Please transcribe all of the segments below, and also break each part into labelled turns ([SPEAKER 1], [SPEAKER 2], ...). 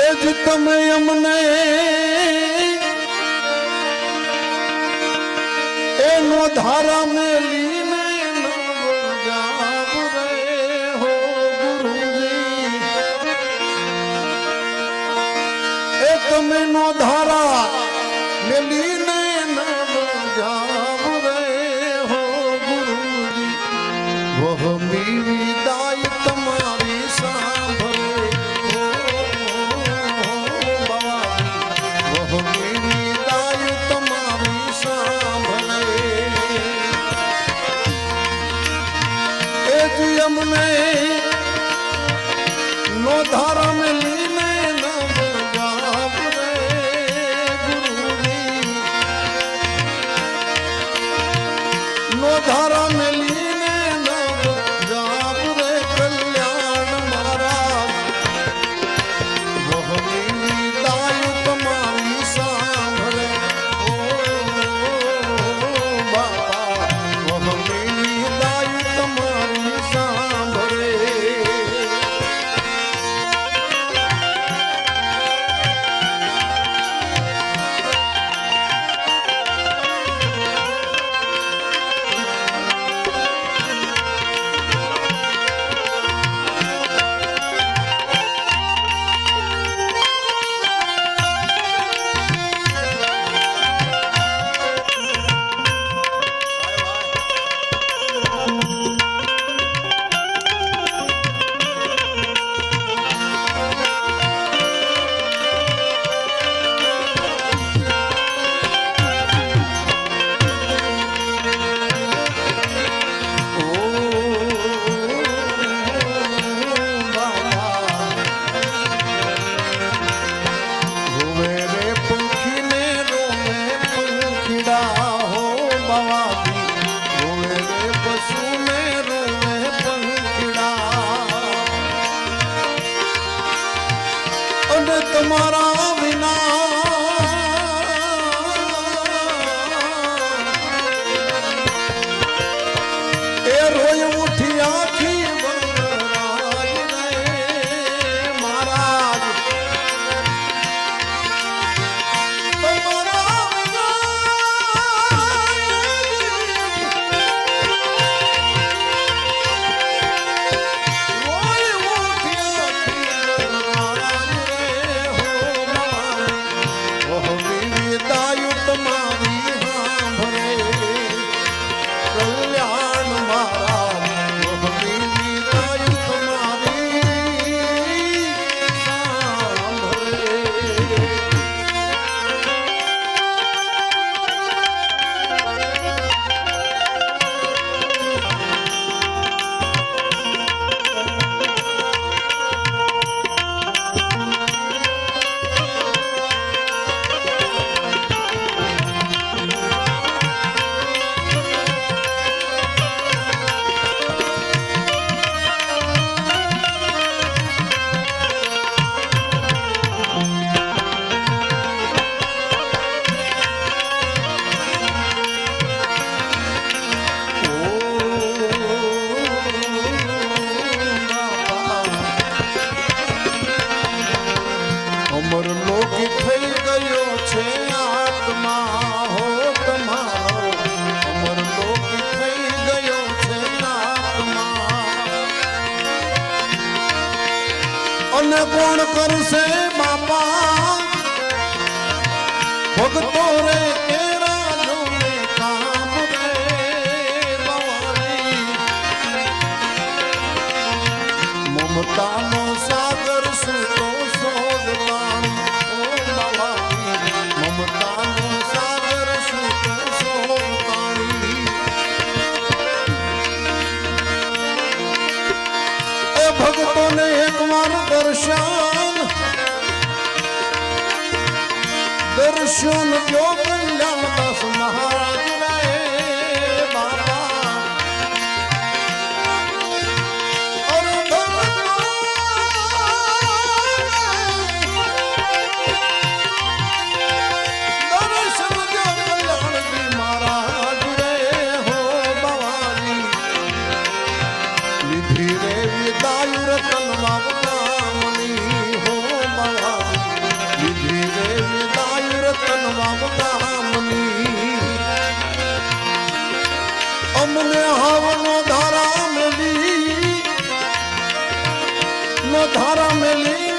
[SPEAKER 1] માટે જ તમે અમને. એનો ધારા મેલી તમે નો ધારા મેલી tomorrow. અને કોણ કરશે બાપા? ભગતો રે દર્શન દર્શન જો કલ્યાણ દાસ મહા નો ધારા મેલી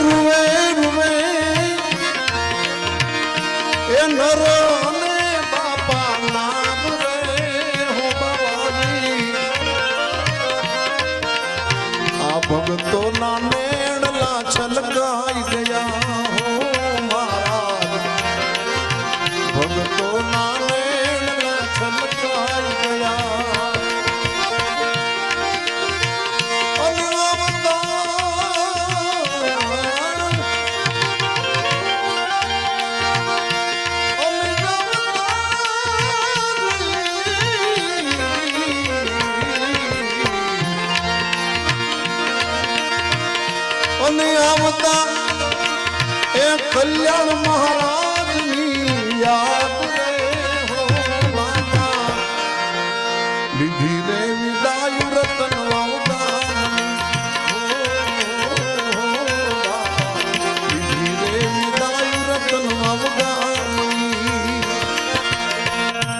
[SPEAKER 1] ruve ruve e naro અને આવતા એ કલ્યાણ મહારાજની યાદ